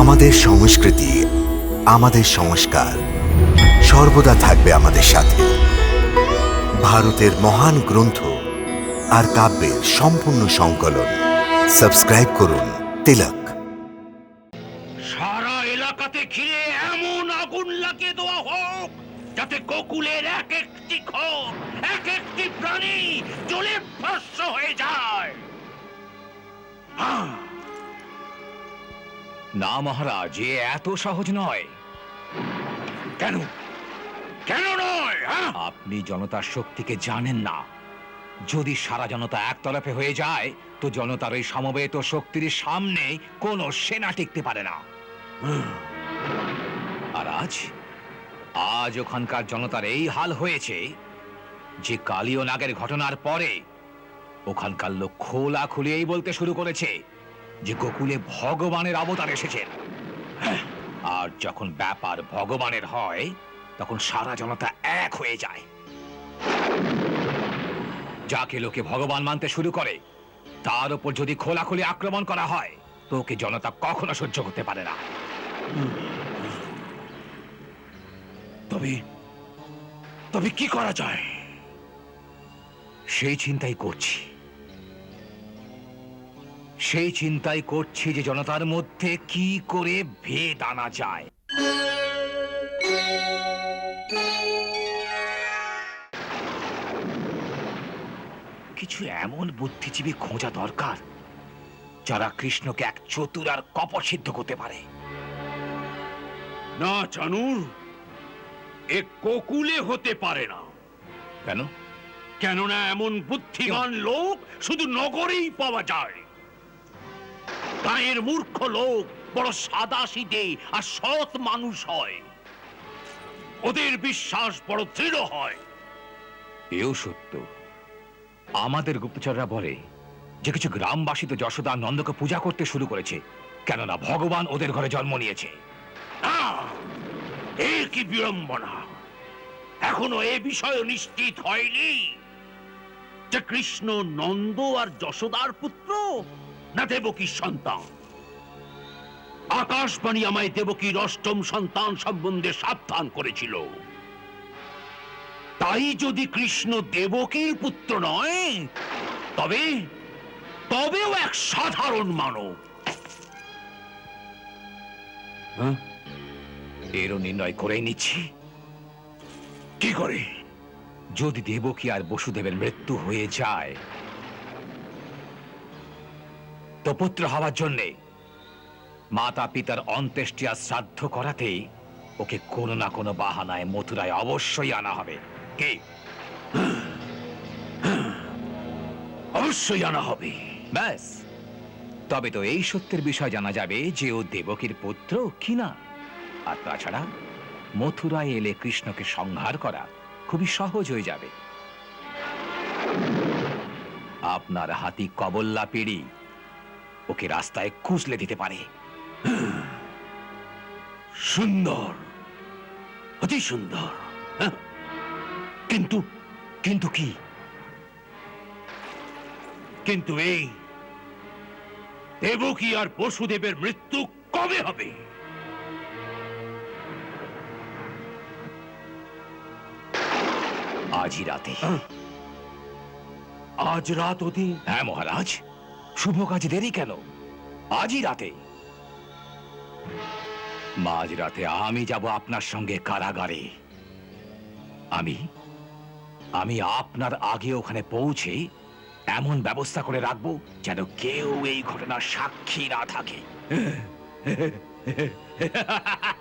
আমাদের সংস্কৃতি, আমাদের সংস্কার সর্বদা থাকবে আমাদের সাথে। ভারতের মহান গ্রন্থ আর কাব্যের সম্পূর্ণ সংকলন। সাবস্ক্রাইব করুন তিলক। সারা এলাকাতে ঘিরে এমন আগুন লাগিয়ে দেওয়া হোক, যাতে গোকুলের এক একটি ঘর, এক একটি প্রাণী জ্বলে ভস্ম না মহারাজ এ এত সহজ নয়। কেন? কেন নয় হ্যাঁ? আপনি জনতার শক্তিকে জানেন না। যদি সারা জনতা একতরফে হয়ে যায় তো জনতার ওই সমবেত শক্তির সামনে কোনো সেনা টিকতে পারে না। আর আজ? আজ ওখানকার জনতার এই হাল হয়েছে যে কালীয় নাগের ঘটনার পরে ওখানকার লোক খোলা খুলিয়েই বলতে শুরু করেছে যে গোকুলে ভগবানের অবতার এসেছেন। আর যখন ব্যাপার ভগবানের হয়, তখন সারা জনতা এক হয়ে যায়। যাকে লোকে ভগবান মানতে শুরু করে, তার উপর যদি খোলাখুলি আক্রমণ করা হয়, তো ওকে জনতা কখনো সহ্য করতে পারে না। তবে তবে কি করা যায়? সেই চিন্তাই করছি। সেই চিন্তাই করছি যে জনতার মধ্যে কি করে ভেদ আনা যায়। কিছু এমন বুদ্ধিজীবী খোঁজা দরকার যারা কৃষ্ণকে এক চতুর আর কপট সিদ্ধ করতে পারে। না চানুর এ কোকুলে হতে পারে না। কেন? কেননা এমন বুদ্ধিমান লোক শুধু নগরেই পাওয়া যায়। গায়ের মূর্খ লোক বড় সাদা সিধে আর সৎ মানুষ হয়। ওদের বিশ্বাস বড় দৃঢ় হয়। এও সত্য। আমাদের গুপ্তচররা বলে যে কিছু গ্রামবাসী তো যশোদা নন্দকে পূজা করতে শুরু করেছে কেননা ভগবান ওদের ঘরে জন্ম নিয়েছে। না এ কি বিড়ম্বনা। এখনও এ বিষয় নিশ্চিত হয়নি যে কৃষ্ণ নন্দ আর যশোদার পুত্র না দেবকীর সন্তান? আকাশবাণী আমায় দেবকীর অষ্টম সন্তান সম্বন্ধে সাবধান করেছিল। তাই যদি কৃষ্ণ দেবকীর পুত্র নয়, তবে, তবেও এক সাধারণ মানব। হ্যাঁ? এরও নির্ণয় করেই নিচ্ছি। কি করে? যদি দেবকী আর বসুদেবের মৃত্যু হয়ে যায় তো পুত্র হওয়ার জন্যে মাতা পিতার অন্ত্যেষ্টি আর শ্রাদ্ধ করাতেই ওকে কোনো না কোনো বাহানায়, মথুরায় অবশ্যই আনা হবে। কি? অবশ্যই আনা হবে। ব্যাস। তবে তো এই সত্যের বিষয় জানা যাবে যে ও দেবকীর পুত্র কিনা আর তাছাড়া মথুরায় এলে কৃষ্ণকে সংহার করা খুবই সহজ হয়ে যাবে। আপনার হাতি কবল্লা পেড়ি ওকে রাস্তায় খুঁজলে দিতে পারে। সুন্দর অতি সুন্দর। হ্যাঁ? কিন্তু কিন্তু কি? কিন্তু এই দেবকী আর বসুদেবের মৃত্যু কবে হবে? আজই রাতে। আজ রাত অতি হ্যাঁ মহারাজ। শুভ কাজ দেরি কেন? আজই রাতে। মাঝ রাতে আমি যাব আপনার সঙ্গে কারাগারে। আমি আমি আপনার আগে ওখানে পৌঁছে এমন ব্যবস্থা করে রাখব যেন কেউ এই ঘটনার সাক্ষী না থাকে।